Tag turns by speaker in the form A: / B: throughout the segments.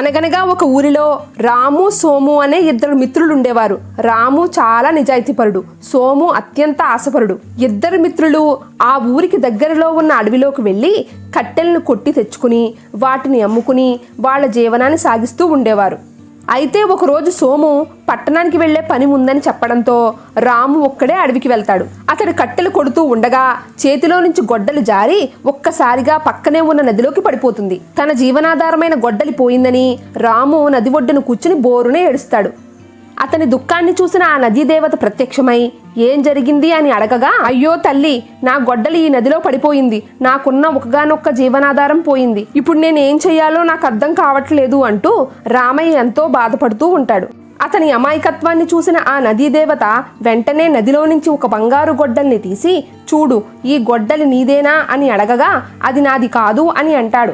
A: అనగనగా ఒక ఊరిలో రాము సోము అనే ఇద్దరు మిత్రులు ఉండేవారు. రాము చాలా నిజాయితీపరుడు సోము అత్యంత ఆశపరుడు. ఇద్దరు మిత్రులు ఆ ఊరికి దగ్గరలో ఉన్న అడవిలోకి వెళ్ళి కట్టెలను కొట్టి తెచ్చుకుని వాటిని అమ్ముకుని వాళ్ళ జీవనాన్ని సాగిస్తూ ఉండేవారు. అయితే ఒకరోజు సోము పట్టణానికి వెళ్ళే పని ఉందని చెప్పడంతో రాము ఒక్కడే అడవికి వెళ్తాడు. అతడు కట్టెలు కొడుతూ ఉండగా చేతిలో నుంచి గొడ్డలు జారి ఒక్కసారిగా పక్కనే ఉన్న నదిలోకి పడిపోతుంది. తన జీవనాధారమైన గొడ్డలి పోయిందని రాము నది ఒడ్డున కూర్చుని బోరునే ఏడుస్తాడు. అతని దుఃఖాన్ని చూసిన ఆ నదీ దేవత ప్రత్యక్షమై ఏం జరిగింది అని అడగగా అయ్యో తల్లి నా గొడ్డలి ఈ నదిలో పడిపోయింది. నాకున్న ఒకగానొక్క జీవనాధారం పోయింది. ఇప్పుడు నేను ఏం చెయ్యాలో నాకు అర్థం కావట్లేదు అంటూ రామయ్య ఎంతో బాధపడుతూ ఉంటాడు. అతని అమాయకత్వాన్ని చూసిన ఆ నదీ దేవత వెంటనే నదిలో నుంచి ఒక బంగారు గొడ్డల్ని తీసి చూడు ఈ గొడ్డలి నీదేనా? అని అడగగా అది నాది కాదు అని అంటాడు.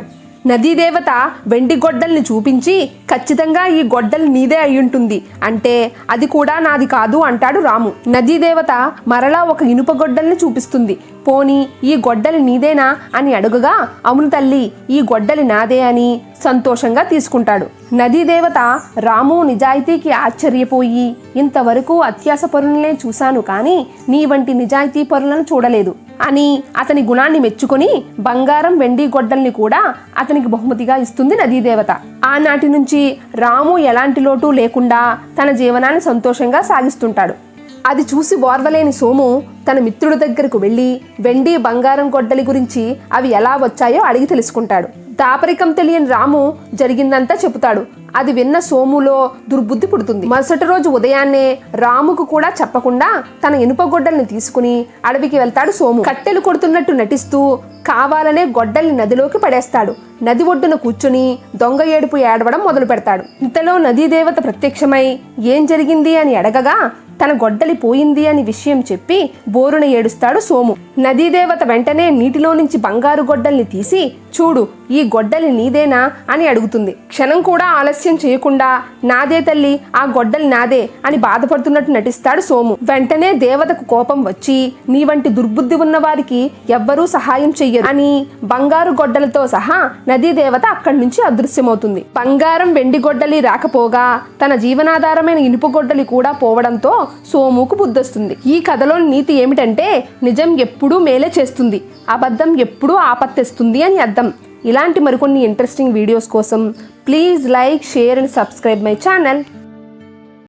A: నదీ దేవత వెండి గొడ్డల్ని చూపించి ఖచ్చితంగా ఈ గొడ్డలి నీదే అయ్యుంటుంది. అంటే అది కూడా నాది కాదు అంటాడు రాము. నదీ దేవత మరలా ఒక ఇనుప గొడ్డల్ని చూపిస్తుంది. పోని ఈ గొడ్డలి నీదేనా అని అడుగగా అవును తల్లి ఈ గొడ్డలి నాదే అని సంతోషంగా తీసుకుంటాడు. నదీ దేవత రాము నిజాయితీకి ఆశ్చర్యపోయి ఇంతవరకు అత్యాస పరులనే చూశాను కానీ నీ వంటి నిజాయితీ పరులను చూడలేదు అని అతని గుణాన్ని మెచ్చుకొని బంగారం వెండి గొడ్డల్ని కూడా అతనికి బహుమతిగా ఇస్తుంది నదీదేవత ఆనాటి నుంచి రాము ఎలాంటి లోటు లేకుండా తన జీవనాన్ని సంతోషంగా సాగిస్తుంటాడు. అది చూసి ఓర్వలేని సోము తన మిత్రుడి దగ్గరకు వెళ్ళి వెండి బంగారం గొడ్డలి గురించి అవి ఎలా వచ్చాయో అడిగి తెలుసుకుంటాడు. దాపరికం తెలియని రాము జరిగిందంతా చెబుతాడు. అది విన్న సోములో దుర్బుద్ధి పుడుతుంది. మరుసటి రోజు ఉదయాన్నే రాముకు కూడా చెప్పకుండా తన ఇనుప గొడ్డల్ని తీసుకుని అడవికి వెళ్తాడు సోము. కట్టెలు కొడుతున్నట్టు నటిస్తూ కావాలనే గొడ్డల్ని నదిలోకి పడేస్తాడు. నది ఒడ్డున కూర్చుని దొంగ ఏడుపు ఏడవడం మొదలు పెడతాడు. ఇంతలో నదీ దేవత ప్రత్యక్షమై ఏం జరిగింది అని అడగగా తన గొడ్డలి పోయింది అని విషయం చెప్పి బోరున ఏడుస్తాడు సోము. నదీదేవత వెంటనే నీటిలో నుంచి బంగారు గొడ్డల్ని తీసి చూడు ఈ గొడ్డలి నీదేనా? అని అడుగుతుంది. క్షణం కూడా ఆలస్యం చేయకుండా నాదే తల్లి ఆ గొడ్డలి నాదే అని బాధపడుతున్నట్టు నటిస్తాడు సోము. వెంటనే దేవతకు కోపం వచ్చి నీ వంటి దుర్బుద్ధి ఉన్న వారికి ఎవ్వరూ సహాయం చెయ్యరు అని బంగారు గొడ్డలతో సహా నదీ దేవత అక్కడి నుంచి అదృశ్యమవుతుంది. బంగారం వెండి గొడ్డలి రాకపోగా తన జీవనాధారమైన ఇనుప గొడ్డలి కూడా పోవడంతో సోముకు బుద్ధొస్తుంది. ఈ కథలోని నీతి ఏమిటంటే నిజం ఎప్పుడూ మేలే చేస్తుంది అబద్ధం ఎప్పుడూ ఆపత్తెస్తుంది అని అర్థం. ఇలాంటి మరికొన్ని ఇంట్రెస్టింగ్ వీడియోస్ కోసం please like share and subscribe my channel